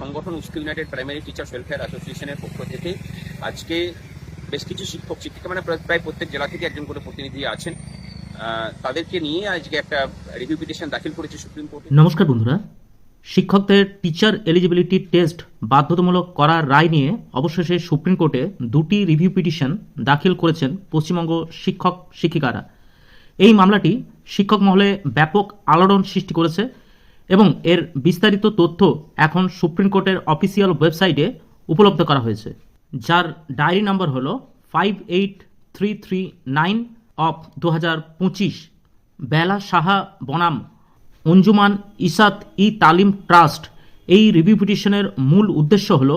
সংগঠন উস্কিল united primary teachers welfare অ্যাসোসিয়েশনের পক্ষ থেকে আজকে বেশ কিছু শিক্ষক, শিক্ষিকা মানে প্রায় প্রত্যেক জেলা থেকে একজন করে প্রতিনিধি আছেন। তাদেরকে নিয়ে আজকে একটা রিভিউ পিটিশন দাখিল করেছে সুপ্রিম কোর্টে। নমস্কার বন্ধুরা। শিক্ষকদের টিচার এলিজিবিলিটি টেস্ট বাধ্যতামূলক করার রায় নিয়ে অবশেষে সুপ্রিম কোর্টে দুটি রিভিউ পিটিশন দাখিল করেছেন পশ্চিমবঙ্গ শিক্ষক, শিক্ষিকারা। এই মামলাটি শিক্ষক মহলে ব্যাপক আলোড়ন সৃষ্টি করেছে। এবং এর বিস্তারিত তথ্য এখন সুপ্রিম কোর্টের অফিসিয়াল ওয়েবসাইটে উপলব্ধ করা হয়েছে, যার ডায়েরি নম্বর হলো five eight three three nine of দু হাজার পঁচিশ বেলা সাহা বনাম, অঞ্জুমান ইসাত ই তালিম ট্রাস্ট। এই রিভিউ পিটিশনের মূল উদ্দেশ্য হল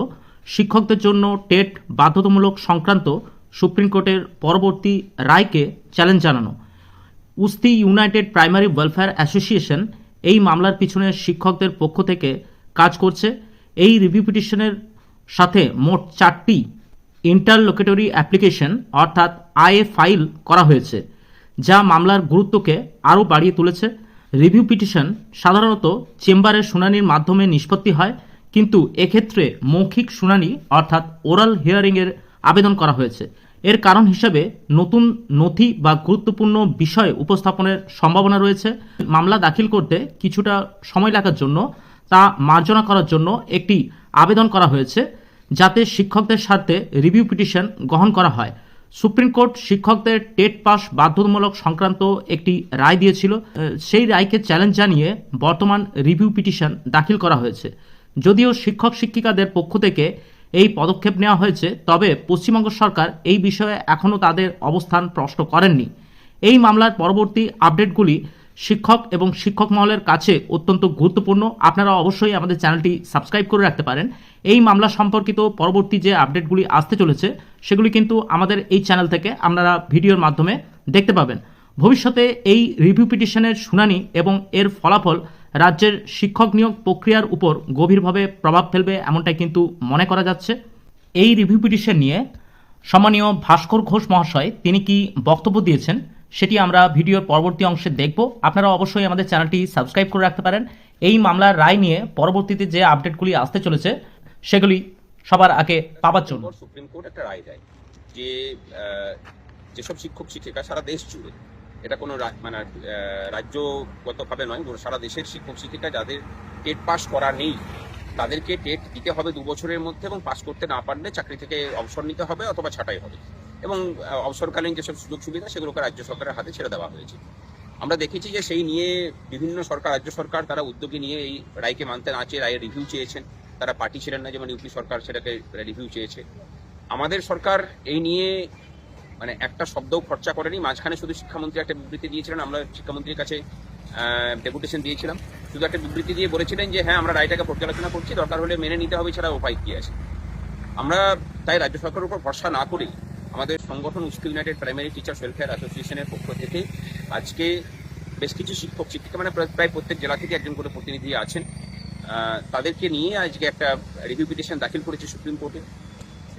শিক্ষকদের জন্য টেট বাধ্যতামূলক সংক্রান্ত সুপ্রিম কোর্টের পরবর্তী রায়কে চ্যালেঞ্জ জানানো। উস্তি ইউনাইটেড প্রাইমারি ওয়েলফেয়ার অ্যাসোসিয়েশন এই মামলার পিছনে শিক্ষকদের পক্ষ থেকে কাজ করছে। এই রিভিউ পিটিশনের সাথে মোট চারটি ইন্টারলোকেটরি অ্যাপ্লিকেশন অর্থাৎ আইএ ফাইল করা হয়েছে, যা মামলার গুরুত্বকে আরও বাড়িয়ে তুলেছে। রিভিউ পিটিশন সাধারণত চেম্বারের শুনানির মাধ্যমে নিষ্পত্তি হয়, কিন্তু এক্ষেত্রে মৌখিক শুনানি, অর্থাৎ ওরাল হিয়ারিংয়ের আবেদন করা হয়েছে। এর কারণ হিসেবে নতুন নথি বা গুরুত্বপূর্ণ বিষয় উপস্থাপনের সম্ভাবনা রয়েছে। মামলা দাখিল করতে কিছুটা সময় লাগার জন্য তা মার্জনা করার জন্য একটি আবেদন করা হয়েছে, যাতে শিক্ষকদের স্বার্থে রিভিউ পিটিশন গ্রহণ করা হয়। সুপ্রিম কোর্ট শিক্ষকদের টেট পাস বাধ্যতামূলক সংক্রান্ত একটি রায় দিয়েছিল। সেই রায়কে চ্যালেঞ্জ জানিয়ে বর্তমান রিভিউ পিটিশন দাখিল করা হয়েছে। যদিও শিক্ষক শিক্ষিকাদের পক্ষ থেকে এই পদক্ষেপ নেওয়া হয়েছে, তবে পশ্চিমবঙ্গ সরকার এই বিষয়ে এখনও তাদের অবস্থান প্রশ্ন করেননি। এই মামলার পরবর্তী আপডেটগুলি শিক্ষক এবং শিক্ষক মহলের কাছে অত্যন্ত গুরুত্বপূর্ণ। আপনারা অবশ্যই আমাদের চ্যানেলটি সাবস্ক্রাইব করে রাখতে পারেন। এই মামলা সম্পর্কিত পরবর্তী যে আপডেটগুলি আসতে চলেছে, সেগুলি কিন্তু আমাদের এই চ্যানেল থেকে আপনারা ভিডিওর মাধ্যমে দেখতে পাবেন। ভবিষ্যতে এই রিভিউ পিটিশনের শুনানি এবং এর ফলাফল রাজ্যের শিক্ষক নিয়োগ প্রক্রিয়ার উপর গভীরভাবে প্রভাব ফেলবে এমনটাই কিন্তু মনে করা যাচ্ছে। এই রিভিউ পিটিশন নিয়ে সম্মানীয় ভাস্কর ঘোষ মহাশয়, তিনি কি বক্তব্য দিয়েছেন সেটি আমরা ভিডিওর পরবর্তী অংশে দেখব। আপনারা অবশ্যই আমাদের চ্যানেলটি সাবস্ক্রাইব করে রাখতে পারেন। এই মামলার রায় নিয়ে পরবর্তীতে যে আপডেটগুলি আসতে চলেছে, সেগুলি সবার আগে পাবার জন্য। সুপ্রিম কোর্ট একটা রায় দেয় যে যেসব শিক্ষক শিক্ষিকা সারা দেশ জুড়ে এটা কোনো মানে রাজ্যগতভাবে নয় সারা দেশের শিক্ষক, শিক্ষিকা যাদের টেট পাস করা নেই, তাদেরকে টেট দিতে হবে দু বছরের মধ্যে এবং পাস করতে না পারলে চাকরি থেকে অবসর নিতে হবে অথবা ছাঁটাই হবে। এবং অবসরকালীন যেসব সুযোগ সুবিধা, সেগুলোকে রাজ্য সরকারের হাতে ছেড়ে দেওয়া হয়েছে। আমরা দেখেছি যে সেই নিয়ে বিভিন্ন সরকার, রাজ্য সরকার তারা উদ্যোগী নিয়ে এই রায়কে মানতে না চেয়ে, রায়ের রিভিউ চেয়েছেন। তারা পার্টি ছিলেন না, যেমন ইউপি সরকার সেটাকে রিভিউ চেয়েছে। আমাদের সরকার এই নিয়ে মানে একটা শব্দও খরচা করেনি। মাঝখানে শুধু শিক্ষামন্ত্রী একটা বিবৃতি দিয়েছিলেন, আমরা শিক্ষামন্ত্রীর কাছে ডেপুটেশন দিয়েছিলাম। শুধু একটা বিবৃতি দিয়ে বলেছিলেন যে হ্যাঁ আমরা রায়টাকে পর্যালোচনা করছি, দরকার হলে মেনে নিতে হবে ছাড়া উপায় কি আছে? আমরা তাই রাজ্য সরকারের উপর ভরসা না করেই আমাদের সংগঠন উস্কিল ইউনাইটেড প্রাইমারি টিচার্স ওয়েলফেয়ার অ্যাসোসিয়েশনের পক্ষ থেকে আজকে বেশ কিছু শিক্ষক, শিক্ষিকা মানে প্রায় প্রত্যেক জেলা থেকে একজন করে প্রতিনিধি আছেন। তাদেরকে নিয়ে আজকে একটা রিভিউ পিটিশন দাখিল করেছে সুপ্রিম কোর্টে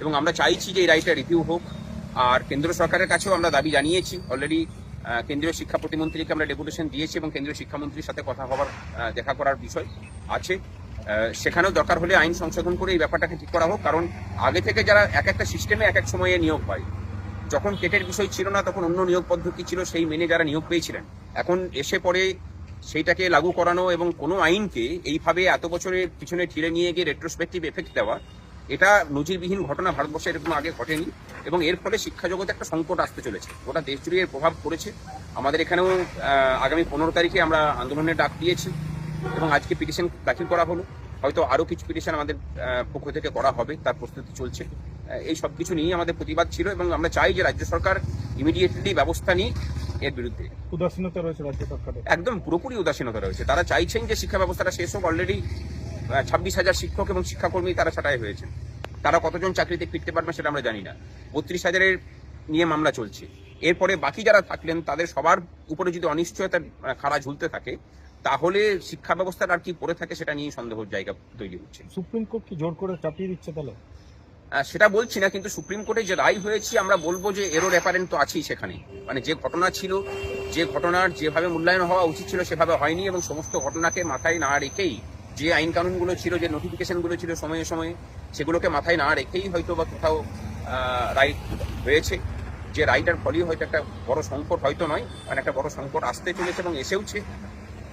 এবং আমরা চাইছি যে এই রায়টা রিভিউ হোক। আর কেন্দ্র সরকারের কাছেও আমরা দাবি জানিয়েছি। অলরেডি কেন্দ্রীয় শিক্ষা প্রতিমন্ত্রীকে আমরা ডেপুটেশন দিয়েছি এবং কেন্দ্রীয় শিক্ষামন্ত্রীর সাথে কথা আহ, দেখা করার বিষয় আছে। সেখানেও দরকার হলে আইন সংশোধন করে এই ব্যাপারটাকে ঠিক করা হোক কারণ আগে থেকে যারা এক একটা সিস্টেমে এক এক সময়ে নিয়োগ পায় যখন কেটের বিষয় ছিল না তখন অন্য নিয়োগ পদ্ধতি ছিল সেই মেনে যারা নিয়োগ পেয়েছিলেন। এখন এসে পরে সেইটাকে লাগু করানো এবং কোনো আইনকে এইভাবে এত বছরের পিছনে ঠেলে নিয়ে গিয়ে রেট্রোস্পেক্টিভ এফেক্ট দেওয়া এটা নজিরবিহীন ঘটনা ভারতবর্ষে এরকম আগে ঘটেনি এবং এর ফলে শিক্ষা জগতে একটা সংকট আসতে চলেছে। গোটা দেশ জুড়ে এর প্রভাব পড়েছে। আমাদের এখানেও আগামী পনেরো তারিখে আমরা আন্দোলনের ডাক দিয়েছি এবং আজকে পিটিশন দাখিল করা হলো। হয়তো আরও কিছু পিটিশন আমাদের পক্ষ থেকে করা হবে তার প্রস্তুতি চলছে। এই সব কিছু নিয়েই আমাদের প্রতিবাদ ছিল এবং আমরা চাই যে রাজ্য সরকার ইমিডিয়েটলি ব্যবস্থা নিই এর বিরুদ্ধে। উদাসীনতা রয়েছে রাজ্য সরকারের। একদম পুরোপুরি উদাসীনতা রয়েছে। তারা চাইছেন যে শিক্ষা ব্যবস্থাটা শেষ হোক অলরেডি ছাব্বিশ হাজার শিক্ষক এবং শিক্ষাকর্মী তারা ছাঁটাই হয়েছে তারা কতজন চাকরিতে ফিরতে পারবে সেটা আমরা জানি না। বত্রিশ হাজারের নিয়ে মামলা চলছে। এরপরে বাকি যারা থাকলেন তাদের সবার উপরে যদি অনিশ্চয়তা আহ, খাড়া ঝুলতে থাকে। তাহলে শিক্ষা ব্যবস্থার আর কি পড়ে থাকে সেটা নিয়ে সন্দেহের জায়গা তৈরি হচ্ছে। সুপ্রিম কোর্ট কি জোর করে চাপিয়ে দিচ্ছে তাহলে? সেটা বলছি না কিন্তু সুপ্রিম কোর্টে যে রায় হয়েছে আমরা বলব যে এরও অ্যাপারেন্ট তো আছেই সেখানে। মানে যে ঘটনা ছিল যে ঘটনার যেভাবে মূল্যায়ন হওয়া উচিত ছিল সেভাবে হয়নি এবং সমস্ত ঘটনাকে মাথায় না রেখেই যে আইন কানুনগুলো ছিল, যে নোটিফিকেশনগুলো ছিল সময়ে সময়ে, সেগুলোকে মাথায় না রেখেই হয়তো বা কোথাও রাইট হয়েছে যে রাইটার ফলেই হয়তো একটা বড় সংকট হয়তো নয় মানে একটা বড় সংকট আসতে চলেছে এবং এসেওছে।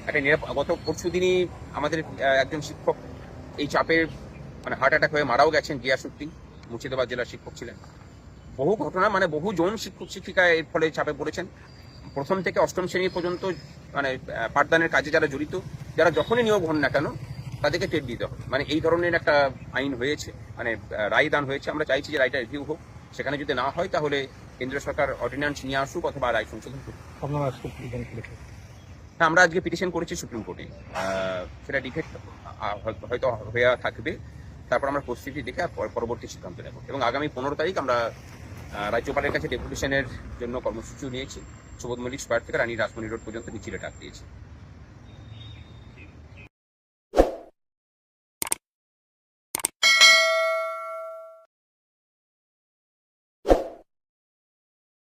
একটা গত পরশু দিনই আমাদের একজন শিক্ষক এই চাপের মানে হার্ট অ্যাটাক হয়ে মারাও গেছেন গিয়াসুদ্দিন মুর্শিদাবাদ জেলার শিক্ষক ছিলেন। বহু ঘটনা মানে বহু জন শিক্ষক, শিক্ষিকা এর ফলে চাপে পড়েছেন। প্রথম থেকে অষ্টম শ্রেণি পর্যন্ত মানে পাঠদানের কাজে যারা জড়িত, যারা যখনই নিয়োগ হন না কেন তাদেরকে টেট দিতে হবে। মানে এই ধরনের একটা আইন হয়েছে মানে রায় দান হয়েছে। আমরা চাইছি যে রায়টা রিভিউ হোক। সেখানে যদি না হয় তাহলে কেন্দ্র সরকার অর্ডিন্যান্স নিয়ে আসুক অথবা রায় সংশোধন করুক। হ্যাঁ, আমরা আজকে পিটিশন করেছি সুপ্রিম কোর্টে সেটা ডিফেক্ট হয়তো হয়ে থাকবে। তারপর আমরা পরিস্থিতি দেখে পরবর্তী সিদ্ধান্ত নেব। এবং আগামী পনেরো তারিখ আমরা রাজ্যপালের কাছে ডেপুটেশনের জন্য কর্মসূচিও নিয়েছি। সুবোধ মল্লিক স্কোয়ার থেকে রানী রাজমণি রোড পর্যন্ত মিছিলে ডাক দিয়েছি।